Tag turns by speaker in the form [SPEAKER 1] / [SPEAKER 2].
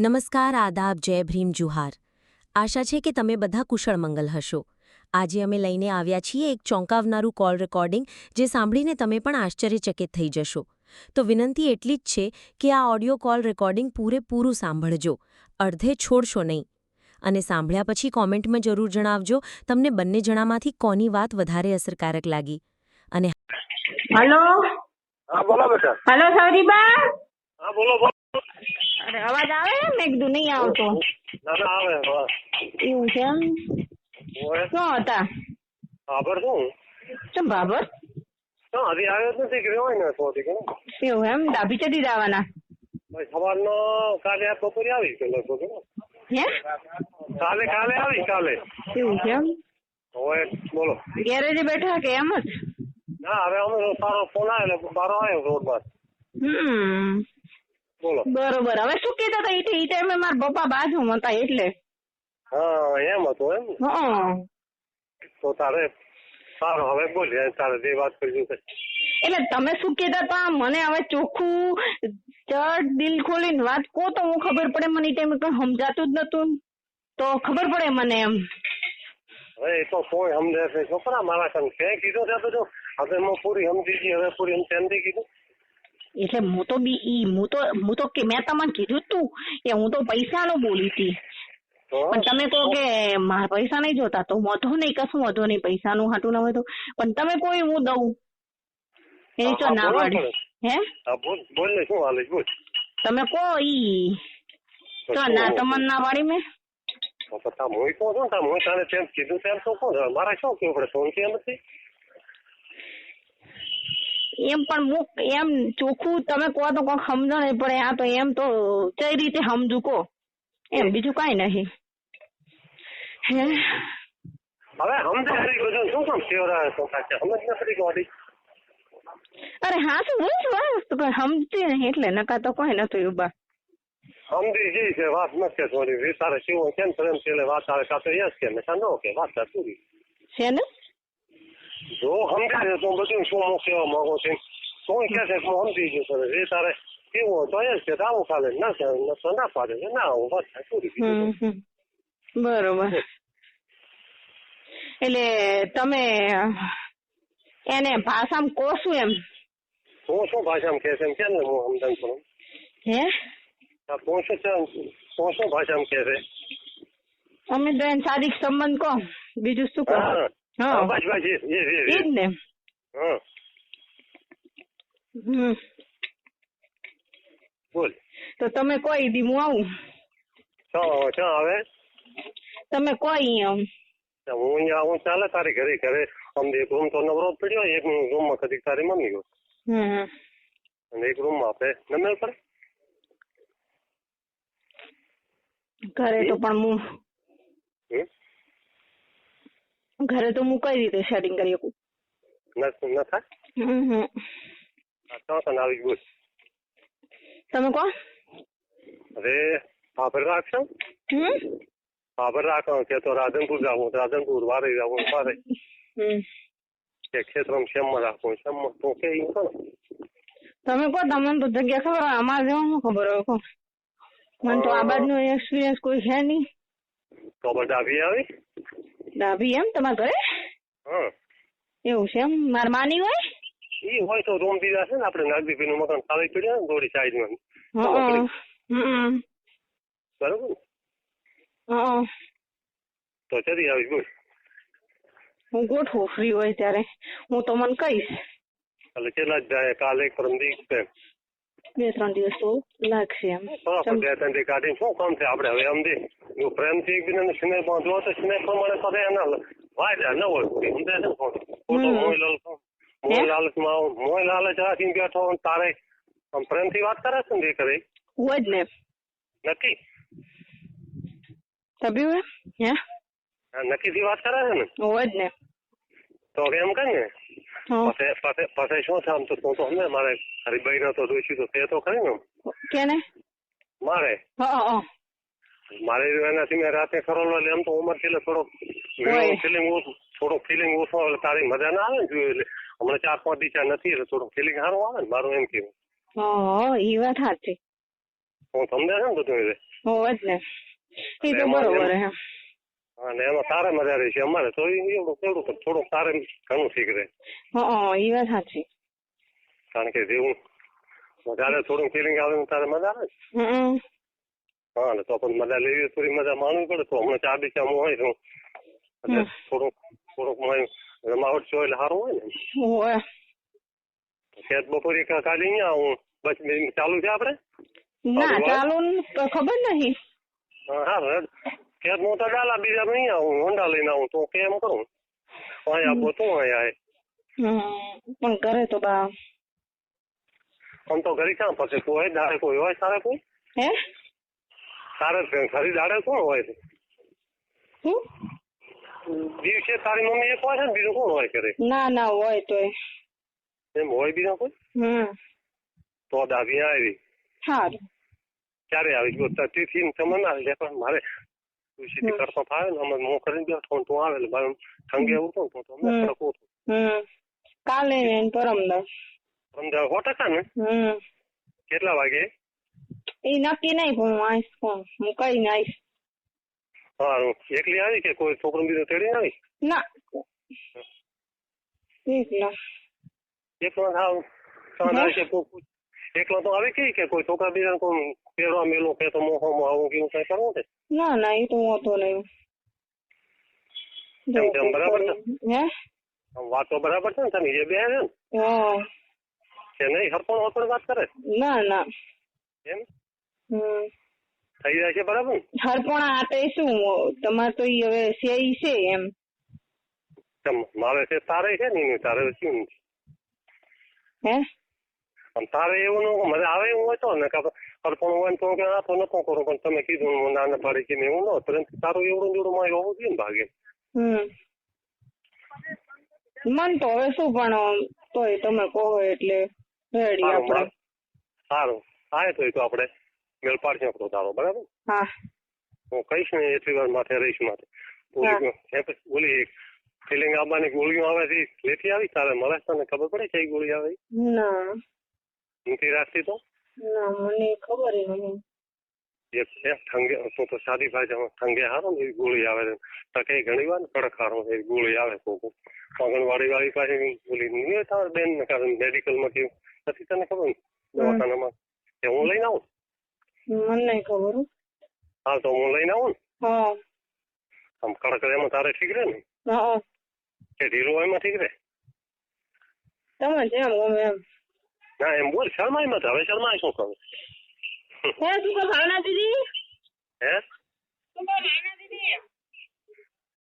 [SPEAKER 1] નમસ્કાર આદાબ જય ભ્રીમ જુહાર. આશા છે કે તમે બધા કુશળ મંગલ હશો. આજે અમે લઈને આવ્યા છીએ એક ચોંકાવનારું કોલ રેકોર્ડિંગ જે સાંભળીને તમે પણ આશ્ચર્યચકિત થઈ જશો. તો વિનંતી એટલી જ છે કે આ ઓડિયો કોલ રેકોર્ડિંગ પૂરેપૂરું સાંભળજો. અડધે છોડશો નહીં. અને સાંભળ્યા પછી કોમેન્ટમાં જરૂર જણાવજો તમને બંને જણામાંથી કોની વાત વધારે અસરકારક લાગી. અને
[SPEAKER 2] હેલો?
[SPEAKER 3] હા બોલો બેટા.
[SPEAKER 2] હલો સૌરીબા?
[SPEAKER 3] હા બોલો બોલો.
[SPEAKER 2] અરે અવાજ આવે મેં કીધું નહીં આવતો.
[SPEAKER 3] ના ના આવે
[SPEAKER 2] એવું છે એમ? શું હતા?
[SPEAKER 3] ખબર શું?
[SPEAKER 2] ચમ બાબર
[SPEAKER 3] હા હજી આવ્યો જ નથી કે હોય ને તો હજી
[SPEAKER 2] એવું એમ? ડાભી ચડી જવાના.
[SPEAKER 3] સવારનો કાલે આ બપોરે આવી છે લગભગ હે. કાલે કાલે આવી કાલે.
[SPEAKER 2] એવું છે એમ?
[SPEAKER 3] હવે બોલો.
[SPEAKER 2] ગેરેજે બેઠા કે એમ જ?
[SPEAKER 3] ના હવે અમે સારો ફોન આવ્યો બારો આવ્યો રોડમાં.
[SPEAKER 2] હમ.
[SPEAKER 3] બોલો.
[SPEAKER 2] બરોબર. હવે શું કહેતા હતા? એટલે ઈ ટાઈમે મારા પપ્પા બાજુ હતા એટલે.
[SPEAKER 3] હા એમ હતું એમ
[SPEAKER 2] હા.
[SPEAKER 3] તો તારે સારું હવે બોલ તારે જે વાત કરી છે.
[SPEAKER 2] એટલે તમે શું કહેતા હતા? મને હવે ચોખ્ખું ચડ દિલ ખોલીને વાત કહો તો હું ખબર પડે. મને એ ટાઈમે કઈ સમજાતું જ નતું તો ખબર પડે મને એમ.
[SPEAKER 3] હવે એ તો કોઈ સમજે છે. છોકરા મારા કામ કે કીધું છે તો જો હવે હું પૂરી સમજી ગઈ હવે પૂરી સમજી કીધું?
[SPEAKER 2] એટલે હું તો બી ઈ હું તો હું તો કે મેં તમને કીધું તું કે હું તો પૈસાનો બોલી હતી. પણ તમે કહો કે મારા પૈસા નહીં જોતા તો વાંધો નહીં કશું વધો નહીં પૈસાનું હાટું ના હોય તો. પણ તમે કોઈ હું દઉં? એ તો ના પડે. હે?
[SPEAKER 3] બોલ ને શું હાલે બોલ.
[SPEAKER 2] તમે કહો ઈ.
[SPEAKER 3] તો
[SPEAKER 2] ના તમને ના પાડી મેં?
[SPEAKER 3] તામ હું કહું છું ને તામ હું તને તેમ કીધું તેમ તો કહો મારા શું કેવું પડે સોન કેમ નથી?
[SPEAKER 2] એમ પણ હું એમ ચોખ્ખું તમે કહો તો કોઈ સમજો નહીં પડે આ તો એમ તો કઈ રીતે સમજુ કો એમ બીજું કઈ નહીં. હે?
[SPEAKER 3] હવે સમજે ખરી બધું. શું કામ સેવરા તો કાચે સમજ નથી ગોડી
[SPEAKER 2] અરે હા શું બોલ છું આ પણ સમજતી નહીં એટલે નકા તો કોઈ નતું ઊભા
[SPEAKER 3] સમજી ગઈ છે વાત નથી થોડી. વિચારે શિવ કેમ પ્રેમ છે એટલે વાત આવે? કાતો યસ કે ને કાં નો કે? વાત પૂરી
[SPEAKER 2] છે ને?
[SPEAKER 3] જો સમજાય તો બધું શું હું કહેવા માંગુ છું તું કે છે હું સમજી જશે છે તારે કેવું તો એ છે આવું ખાલે ના કે તો ના પાડે છે ના હું વાત પૂરી.
[SPEAKER 2] બરોબર એટલે તમે એને ભાષામાં કોશું એમ
[SPEAKER 3] હું શું ભાષામાં કહે છે એમ કેમ ને હું સમજણ કરું
[SPEAKER 2] હે
[SPEAKER 3] તું શું તું શું ભાષામાં કહે છે
[SPEAKER 2] અમે તો એને સાદિક સંબંધ કહો બીજું શું કહો
[SPEAKER 3] હા
[SPEAKER 2] હા
[SPEAKER 3] બસ બસ એ એ એ
[SPEAKER 2] એ જ ને હમ.
[SPEAKER 3] બોલ.
[SPEAKER 2] તો તમે કોઈ દી હું આવું?
[SPEAKER 3] આવે.
[SPEAKER 2] તમે કોઈ એમ
[SPEAKER 3] હું અહીંયા આવું ચાલે તારી ઘરે ઘરે. અમને એક રૂમ તો નવરો પડ્યો એક રૂમમાં કદી તારી મમ્મી ગયો. અને એક રૂમમાં આપણે નમેલ પર
[SPEAKER 2] ઘરે તો પણ હું? ઘરે તો હું કઈ રીતે સેટિંગ કરી શકું? હમ
[SPEAKER 3] બોલ
[SPEAKER 2] તમે કહો
[SPEAKER 3] અરે ફાફર રાખશો?
[SPEAKER 2] હમ?
[SPEAKER 3] રાખો કે તો રાધનપુર જાવું રાધનપુર વારે જાવું વારે.
[SPEAKER 2] હમ.
[SPEAKER 3] કે ક્ષેત્રમાં શ્યામમાં રાખવું શ્યામમાં તો કે ઈ કોણ
[SPEAKER 2] તમે કહો તમને તો જગ્યા ખબર હોય અમારે જવાનું ખબર હોય કહો. મને તો આ બાજનો એક્સપિરિયન્સ કોઈ છે નહીં.
[SPEAKER 3] તો બધા આવી આવી?
[SPEAKER 2] ડાભી એમ તમારા ઘરે?
[SPEAKER 3] હા.
[SPEAKER 2] એવું છે એમ? માર માની હોય?
[SPEAKER 3] ઈ હોય તો રોમ બીજા છે ને આપણે નાગદીપીનું મકાન ખાલી પડ્યા દોડી સાઈડમાં.
[SPEAKER 2] હં હં.
[SPEAKER 3] બરોબર ને? તો ચડી આવી બોલ.
[SPEAKER 2] હું ગોઠવું ફ્રી હોય ત્યારે. હું તો મને કહીશ.
[SPEAKER 3] એટલે કેટલા જ જાય? કાલે પરમ છે.
[SPEAKER 2] બે ત્રણ દિવસ લાગશે એમ.
[SPEAKER 3] બે ત્રણ દી કાઢીને શું કામ છે આપણે હવે સમજે જો પ્રેમથી એકબીજાને સ્નેહ બાંધવો તો સ્નેહ પ્રમાણે કરે એના વાયદા ન હોય સમજે ને ખોટો. મોહ લાલચ મોહ લાલચમાં મોહ લાલચ રાખીને બેઠો તારે આમ પ્રેમથી વાત કરે છે ને જે કરે
[SPEAKER 2] હોય જ ને.
[SPEAKER 3] નક્કી?
[SPEAKER 2] તબ્યું હે? હે
[SPEAKER 3] હા, નક્કીથી વાત કરે છે ને?
[SPEAKER 2] હોય જ ને.
[SPEAKER 3] તો એમ કઈ ને. પછી પછી પછી શું થાય આમ તો તું તો સમજે મારે તારી બહેનો તો જોઈશું તો તે તો ખરી ને
[SPEAKER 2] કેને
[SPEAKER 3] મારે
[SPEAKER 2] હં હં
[SPEAKER 3] મારે એનાથી મેં રાતે ખરોલો એટલે એમ તો ઉંમર એટલે થોડોક ફિલિંગ ઓછું થોડોક ફિલિંગ ઓછો એટલે તારી મજા ના આવે ને જોયું એટલે હમણાં ચાર પાંચ દી ત્યાં નથી એટલે થોડું ફિલિંગ સારું આવે ને મારું એમ કેવું
[SPEAKER 2] હં એ વાત સાચી
[SPEAKER 3] હું સમજાય ને બધું એટલે
[SPEAKER 2] ને એ તો બરોબર
[SPEAKER 3] એમ-
[SPEAKER 2] હે
[SPEAKER 3] અને એમાં સારા મજા રહી છે અમારે તો એવું કેવડું તો થોડુંક સારા ઘણું શીખ રહે
[SPEAKER 2] હા એ વાત સાચી.
[SPEAKER 3] કારણ કે જેવું વધારે થોડું ફિલિંગ આવે તારે મજા આવે હા ને તો પણ મજા લેવી થોડી મજા માણવી પડે. તો હમણાં ચા બી હું હોય છું એટલે થોડુંક થોડુંક રમાવટ છો એટલે સારું હોય ને. ખેત બપોરે કા- કાલે અહીંયા આવું. બસ ચાલુ છે આપડે?
[SPEAKER 2] ના ચાલુ ખબર નહીં.
[SPEAKER 3] હા હા ખેત હું તો ડાલા બીજા નહીં આવું હોન્ડા લઈને આવું તો કેમ કરું? અહીંયા આપો તું અહીંયા
[SPEAKER 2] પણ કરે તો બા.
[SPEAKER 3] આમ તો ઘરે ક્યાં પછી કોઈ હોય? દાડે કોઈ હોય સારા કોઈ?
[SPEAKER 2] હે?
[SPEAKER 3] તારે ખરી દાડે કોણ હોય? છે દિવસે તારી મમ્મી એક હોય છે ને બીજું કોણ હોય કરે
[SPEAKER 2] ના ના હોય તો
[SPEAKER 3] એમ હોય બીજા કોઈ?
[SPEAKER 2] હમ.
[SPEAKER 3] તો દાદી આવી.
[SPEAKER 2] સારું
[SPEAKER 3] ક્યારે આવી? ગયો તિથિ ને તમે ના પણ મારે
[SPEAKER 2] હમ.
[SPEAKER 3] કરતો ફાવે ને અમે હું કરીને બેઠો તું આવે એટલે મારે ઠંગે ઉઠો તો અમને
[SPEAKER 2] હમ.
[SPEAKER 3] ઉઠો
[SPEAKER 2] કાલે
[SPEAKER 3] સો ટકા ને કેટલા વાગે
[SPEAKER 2] એ નક્કી નહીં પણ હું આવીશ કોણ હું કઈ ને આવીશ
[SPEAKER 3] સારું એકલી આવી કે કોઈ છોકરો બીજો તેડી આવી
[SPEAKER 2] ના ના
[SPEAKER 3] એકલો થાવ સાંજે કે કોઈ એકલો તો આવી ગઈ કે કોઈ છોકરા બીજા કોઈ પહેરવા મેલો કે તો મોહો માં આવું કેવું કઈ કરવું છે
[SPEAKER 2] ના ના એ તો હોતો નહીં
[SPEAKER 3] બરાબર છે? વાતો બરાબર છે ને તમે જે બે છે ને કે નહીં હરપણ હરપણ વાત કરે
[SPEAKER 2] ના ના
[SPEAKER 3] એમ થઈ જાય છે બરાબર
[SPEAKER 2] હરપણ આટે શું તમારે તો ઈ હવે છે ઈ છે એમ
[SPEAKER 3] મારે છે તારે છે ને તારે શું.
[SPEAKER 2] હે
[SPEAKER 3] તારે એવું ન મને આવે એવું હોય તો ને હરપણ હોય તો કે આ તો નતો કરું પણ તમે કીધું હું ના ના પાડી કે એવું ન પરંતુ તારું એવડું જોડું મારે હોવું જોઈએ ને ભાગે.
[SPEAKER 2] મન તો હવે શું પણ તોય તમે કહો એટલે રેડી
[SPEAKER 3] સારું
[SPEAKER 2] આપણે.
[SPEAKER 3] સારું. આવે તો તો આપણે મેળ પાડશે આપણો તારો બરાબર?
[SPEAKER 2] હા.
[SPEAKER 3] હું કહીશ ને એટલી વાર માથે રહીશ માથે. ઓલી હે. ફિલિંગ આવવાની ગોળીઓ આવે છે લેતી આવી તારે? મળે તને ખબર પડે કઈ ગોળી આવે?
[SPEAKER 2] ના.
[SPEAKER 3] નથી રાખતી તો?
[SPEAKER 2] ના મને ખબર એ નહીં.
[SPEAKER 3] એક છે ઠંગે તો તો સાદી ભાષામાં ઠંગે હારો ને ગોળી આવે છે. તકે ઘણી વાર કડક હારો એ ગોળી આવે કોકો આંગણવાડી વાળી પાસે ગોળી નહીં હોય બેન ને કારણ મેડિકલમાં કેવું? નથી તને ખબર દવાખાનામાં? કે હું લઈને આવું?
[SPEAKER 2] મને નહીં ખબર હા.
[SPEAKER 3] તો હું લઈને આવું
[SPEAKER 2] હા.
[SPEAKER 3] આમ કડક એમાં તારે ઠીક રહે ને?
[SPEAKER 2] હા.
[SPEAKER 3] કે ઢીલું એમાં ઠીક રહે
[SPEAKER 2] તમે જેમ ગમે એમ.
[SPEAKER 3] ના એમ બોલ શરમાય મત હવે શરમાય શું કરું
[SPEAKER 2] હે શું કહો ભાવના દીદી?
[SPEAKER 3] હે?
[SPEAKER 2] શું કહો ભાવના